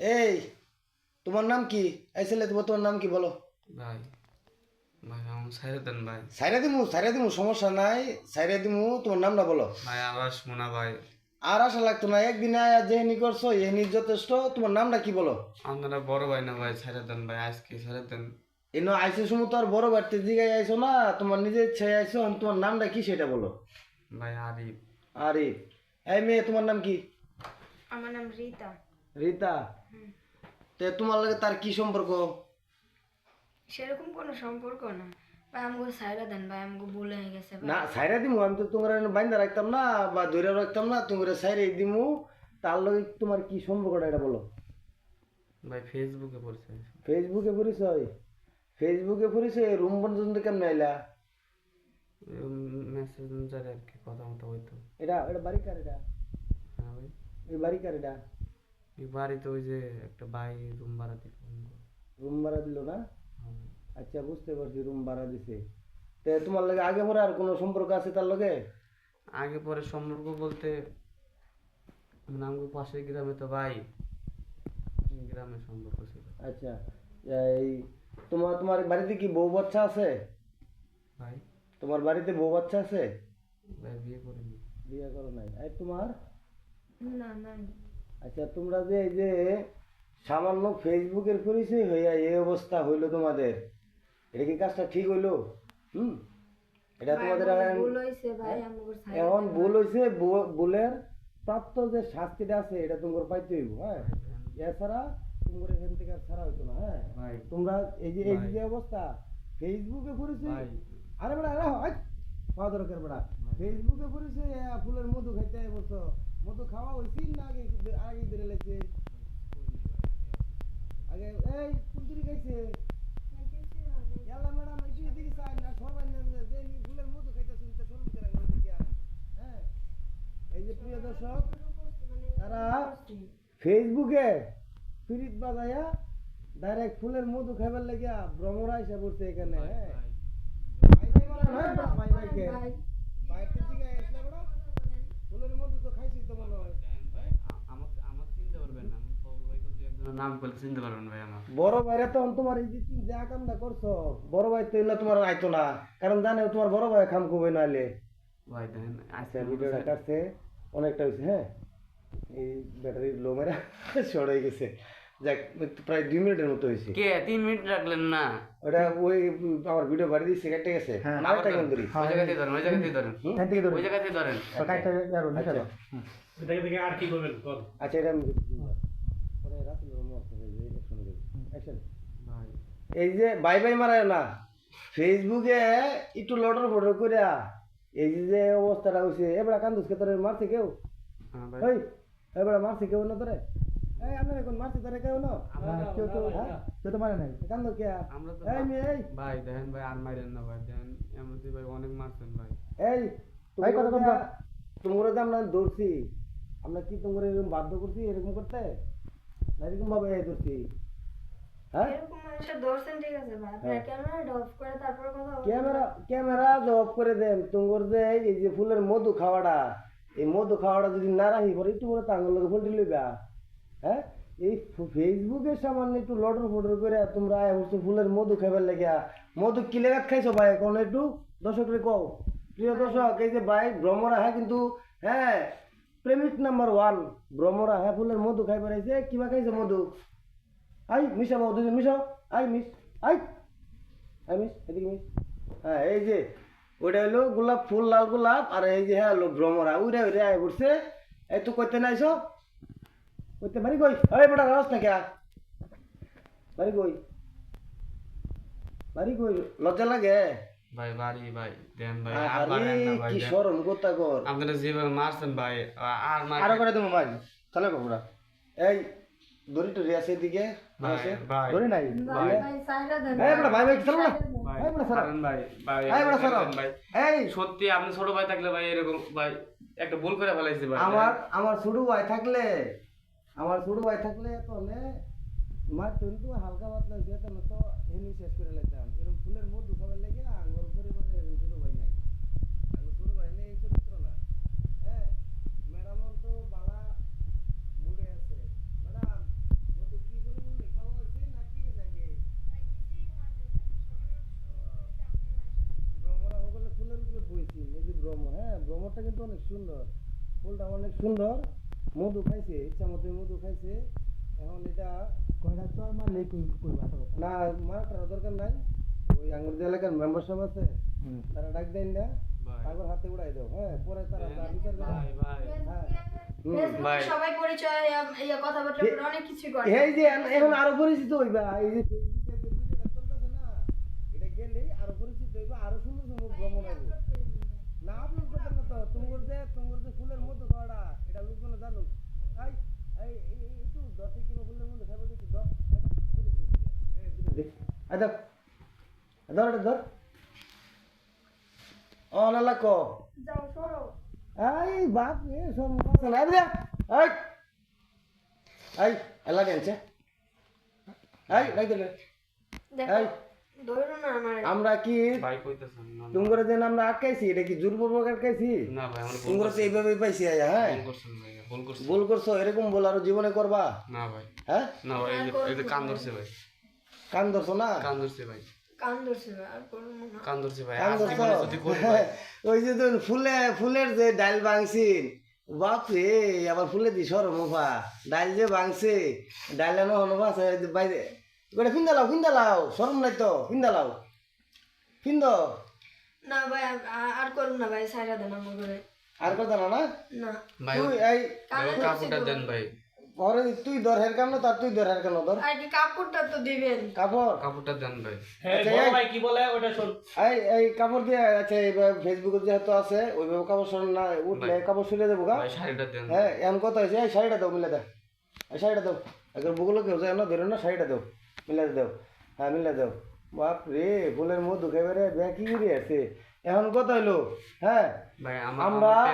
এই তোমার নাম কি? এই ছেলে তোমার তোমার নাম কি বলো? ভাই ভাই আমার সাইরে দেন ভাই। সাইরা দিমু সাইরা দিমু সমস্যা নাই। সাইরা দিমু তোমার নামটা বলো। ভাই আবার শোনা ভাই। আর আশা লাগতো না একদিন আয়া যেহেনি করছ এহেনি যথেষ্ট। তোমার নামটা কি বলো? আপনারা বড় ভাই না ভাই সাইরে দেন ভাই আজকে সাইরে দেন এনো আইসো সময় তো আর বড় বাড়তে দিঘায় আইসো না তোমার নিজের ইচ্ছে আইসো তোমার নামটা কি সেটা বলো? ভাই আরিফ। আরে এই মেয়ে তোমার নাম কি? আমার নাম রীতা। রীতা তে তোমার লাগে তার কি সম্পর্ক? সেরকম কোনো সম্পর্ক না। ভাই আমাকে সাইরা দেন ভাই আমাকে বলে হয়ে গেছে ভাই। না সাইরা দিমু আমি তো তোমার বাইন্দা রাখতাম না বা ধরে রাখতাম না তোমার সাইরে দিমু। তার লগে তোমার কি সম্পর্কটা এটা বলো? ভাই ফেসবুকে পরিচয় ফেসবুকে পরিচয়? ফেসবুকে পরিচয় রুম পর্যন্ত কেমন আইলা? মেসেঞ্জারে আর কি কথা মতো হইতো। এটা এটা বাড়ি কার এটা? হ্যাঁ ভাই। এই বাড়ি কার এটা? বাড়িতে ওই যে একটা ভাই রুম ভাড়া দিত রুম ভাড়া দিল না? আচ্ছা বুঝতে পারছি রুম ভাড়া দিছে। তে তোমার লাগে আগে পরে আর কোনো সম্পর্ক আছে তার লগে? আগে পরে সম্পর্ক বলতে মানে পাশের গ্রামে তো ভাই গ্রামে সম্পর্ক ছিল। আচ্ছা এই তোমার তোমার বাড়িতে কি বউ বাচ্চা আছে? ভাই? তোমার বাড়িতে বউ বাচ্চা আছে? ভাই বিয়ে করিনি। বিয়ে করো নাই। আর তোমার? না না আচ্ছা তোমরা যে এই যে সামান্য ফেসবুকের পরিচয় হইয়া এই অবস্থা হইল তোমাদের এটা কি কাজটা ঠিক হইল? হুম? এটা তোমাদের এখন- ভুল হয়েছে ভাই আমাকে সাইরা এখন ভুল হয়েছে ভুলের প্রাপ্ত যে শাস্তিটা আছে এটা তোমার পাইতে হইব হ্যাঁ? এছাড়া তোমার এখান থেকে আর ছাড়া হইতো না হ্যাঁ? তোমরা এই যে এই যে অবস্থা ফেসবুকে পরিচয় ভাই। আরে বেড়া আরে পাওয়া দরকার বেড়া। ফেসবুকে পরিচয় ফুলের মধু খাইতে বলছো। মধু খাওয়া হয়েছিল না আগে আগে ধরে লেগছে আগে এই কুন্তুরি খাইছে ম্যাডাম একটু এদিকে চাই না সবাই যে ফুলের মধু খাইতে শুনতে শুরু করে হ্যাঁ এই যে প্রিয় দর্শক তারা ফেসবুকে ফিরিত বাজাইয়া ডাইরেক্ট ফুলের মধু খাইবার লাগিয়া ভ্রমরা এসে পড়ছে এখানে হ্যাঁ তো খাইছি তো মনে হয়। বড় ভাইরা তখন তোমার এই যে তুমি যা কামটা করছ বড় ভাই তো না তোমার আইতো না। কারণ জানে তোমার বড় ভাই খাম ভাই দেখেন আচ্ছা ভিডিওটা কাটছে অনেকটা হয়েছে হ্যাঁ? এই ব্যাটারির লো মেরা শর্ট গেছে। যাক প্রায় দুই মিনিটের মতো হয়েছে। কে? তিন মিনিট রাখলেন না? ওটা ওই আমার ভিডিও বাড়ি দিচ্ছে কেটে গেছে। কেন ধরি। ওই জায়গা থেকে ধরেন। ওই জায়গা থেকে ধরেন। ওই জায়গা থেকে ধরেন আচ্ছা। এটাকে দেখে আর কি করবেন? বল। আচ্ছা এটা আমি পরে রাখি ওর মত যে শুনে দেব অ্যাকশন এই যে বাই বাই মারায় না ফেসবুকে একটু লটর ফটর করে এই যে যে অবস্থাটা হয়েছে এবার কান্দুসকে তোরে মারছে কেউ? হ্যাঁ ভাই ওই এবার মারছে কেউ না তোরে? এই আমি এখন মারছে তোরে কেউ না কেউ তো হ্যাঁ? কেউ তো মারে নাই। কান্দো কে আমরা তো এই মেয়ে ভাই দেখেন ভাই আর মাইরেন না ভাই দেখেন এমনিতে ভাই অনেক মারছেন ভাই। এই ভাই কত তোমরা তোমরা যে আমরা দৌড়ছি আমরা কি তোমরা এরকম বাধ্য করছি এরকম করতে? না এরকম ভাবে দৌড়ছি হ্যাঁ। ক্যামেরা অফ করে তারপরে কথা বলবেন। ক্যামেরা ক্যামেরা জব করে দেন তোমার যে এই যে ফুলের মধু খাওয়াটা এই মধু খাওয়াটা যদি না রাখি পরে একটু করে তাঙ্গল লোকে ফুলটি লইবা। হ্যাঁ? এই ফেসবুকে সামান্য একটু লটর ফটর করে তোমরা আয় বসছো ফুলের মধু খাইবার লাগিয়া, মধু কি লেগাত খাইছো ভাই? কোন একটু। দর্শকরে কও। প্রিয় দর্শক, এই যে ভাই ভ্রমরা হ্যাঁ কিন্তু হ্যাঁ প্রেমিক নাম্বার ওয়ান ভ্রমরা হ্যাঁ ফুলের মধু খাইবার আইছে। কিবা খাইছে মধু? আই, মিশা বাবু দুজন আই মিস আই। আই মিস এদিকে মিস হ্যাঁ এই যে, ওইটা হলো গোলাপ ফুল, লাল গোলাপ, আর এই যে হ্যাঁ ভ্রমরা উড়ে উড়ে আয় পড়ছে। এই তো কইতে নাইছ? কইতে বাড়ি কই এই বড় রাস না কে বাড়ি কই বাড়ি কই লজ্জা লাগে ভাই বাড়ি ভাই দেন ভাই আর আরে না ভাই কি শরম গোতা কর আপনারা যেভাবে মারছেন ভাই আর মার আরও করে দেবো ভাই চলে বাবুরা এই দড়ি টরি আছে এদিকে দড়ি নাই ভাই ভাই সাইরা দেন বড় ভাই ভাই চলো না ভাই বড় ভাই ভাই বড় ভাই এই সত্যি আপনি ছোট ভাই থাকলে ভাই এরকম ভাই একটা ভুল করে ফেলাইছি ভাই আমার আমার ছোট ভাই থাকলে আমার ছোট ভাই থাকলে তাহলে মার টন্টু হালকা পাতলা হয়েছে তাহলে তো এমনি শেষ করে লাগতাম এরকম ফুলের মধু খাবার লেগে আঙ্গর পরিবারে মানে ছোট ভাই নাই। আঙ্গর ছোট ভাই নেই চরিত্র না। হ্যাঁ ম্যাডাম তো বালা মুড়ে আছে। ম্যাডাম, মধু কি করে মনে খাওয়া হয়েছে না কি আগে? ভ্রমরা সকলে ফুলের উপরে বইছি, এই যে ভ্রম হ্যাঁ ভ্রমরটা কিন্তু অনেক সুন্দর। ফুলটা অনেক সুন্দর। মধু খাইছে ইচ্ছা মতো মধু খাইছে এখন এটা কয়টা তো আর মারলে না মারাটার দরকার নাই। ওই আঙ্গুর এলাকার মেম্বারশিপ আছে তারা ডাক দেন না তারপর হাতে উড়াই দাও হ্যাঁ পরে তারা যা ভাই ভাই। হ্যাঁ। সবাই পরিচয় কথাবার্তা অনেক কিছু করে এই যে এখন- এখন আরও পরিচিত হইবা এই যে ফেসবুকে যে ভিডিওটা চলতেছে না এটা গেলে আরও পরিচিত হইবা আরও সুন্দর সুন্দর ভ্রমণ হবে না আপলোড করতে না তো তোমার যে তোমার যে ফুলের মধ্যে এটা লোকজন এই- এই- একটু দশে কিলো ফুলের মধ্যে খাবে একটু দশ আচ্ছা ধর এটা ধর ও নালা ক এই বাপ এ সব কথা না এই এই এই এলা গেছে এই রাই দিলে এই ধরো না আমার আমরা কি তুমগরে আমরা আটকাইছি এটা কি জোরপূর্বক আটকাইছি না ভাই তুমগরে তো এইভাবে পাইছি হ্যাঁ? ভুল করছ এরকম ভুল আরও জীবনে করবা? না ভাই। হ্যাঁ? না ভাই কান ধরছে ভাই। কান ধরছো না? কান ধরছে ভাই। ওই যে ফুলে ফুলের যে ডাল ভাঙছিন বাপ রে আবার ফুলে দি ডাল যে ভাঙছে ডাল এনে বাইরে গোটা ফিন্দা লাও ফিন্দা লাও সরম নাই তো ফিন্দা লাও। ফিন্দ। না ভাই আর- করুন না ভাই সাইরা দেন আমার করে আর কথা না না? না। ভাই তুই এই কাপড়টা দেন ভাই। ওরে তুই ধর হের কেন তার তুই ধর হের কেন ধর। আর কি কাপড়টা তো দিবেন? কাপড়? কাপড়টা দেন ভাই। হ্যাঁ আচ্ছা, এই- ভাই কি বলে? ওটা শোন। এই এই কাপড় দিয়ে আচ্ছা এইভাবে ফেসবুকে যেহেতু আছে ওইভাবে কাপড় সর না উঠলে কাপড় শুলে দেবো গা? ভাই শাড়িটা দেন। হ্যাঁ এমন কথা হয়েছে? এই শাড়িটা দাও মিলে দাও এই শাড়িটা দাও। একবার বুগুলো কেউ যায় না ধরে না শাড়িটা দাও। মিলে দাও। হ্যাঁ মিলা দাও। বাপ রে ফুলের ঢুকে বেড়ে ব্যাকি করে আছে। এখন কথা হইল হ্যাঁ? আমরা-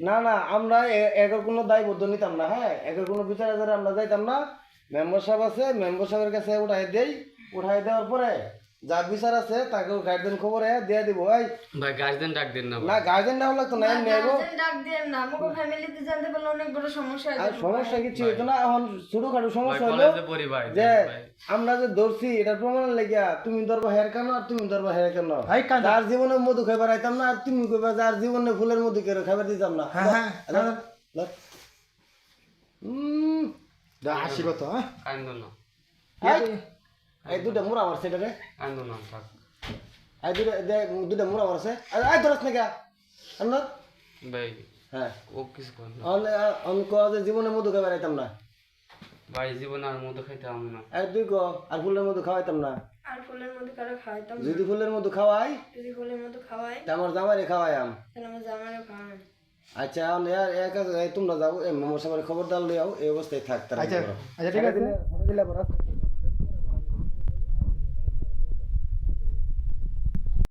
না না আমরা একের কোনো দায়বদ্ধ নিতাম না হ্যাঁ? একের কোনো বিচার আচারে আমরা যাইতাম না মেম্বার সাহেব আছে মেম্বার সাহেবের কাছে উঠাই দেই। উঠাই দেওয়ার পরে যার বিচার আছে তাকে গার্জেন খবরে দিয়ে দিব। এই ভাই গার্জেন ডাক দেন না না গার্জেন না হলে তো না এমনি আইবো গার্জেন ডাক দেন না ফ্যামিলিতে জানতে পারলে অনেক বড় সমস্যা আর সমস্যা কিছু না এখন ছোটখাটো ভাই সমস্যা হলো কলেজে পড়ি ভাই যে আমরা যে ধরছি এটা প্রমাণের লেগিয়া তুমি ধরবা হের কেন আর তুমি ধরবা হের কেন? যার জীবনে মধু খাইবার আইতাম না আর তুমি কইবা যার জীবনে ফুলের মধু কেন খাইবার দিতাম না। হ্যাঁ, হ্যাঁ। দা হাসি কথা হ্যাঁ? এই, দুটা মুড়া মারছে এটা রে কান্দ না থাক। এই দুটা মুড়া মারছে এই- এই ধরস না কে আন্দার ভাই হ্যাঁ। ও কিছু না। যে জীবনে মধু খাইবার আইতাম না। ভাই জীবনে আর মতো খাইতে আমি না। এই তুই ক আর ফুলের মধু খাওয়াইতাম না। আর ফুলের মধ্যে কারও খাওয়াইতাম যদি ফুলের মধু খাওয়াই যদি ফুলের মতো খাওয়াই তা আমার জামাইরে খাওয়াইয়াম। তাহলে আমার জামাইও খাওয়ান আচ্ছা তোমরা যাও এই মোমোর সামনে খবর দাও লিয়াও এই অবস্থায় থাক তারা আচ্ছা আচ্ছা ঠিক আছে।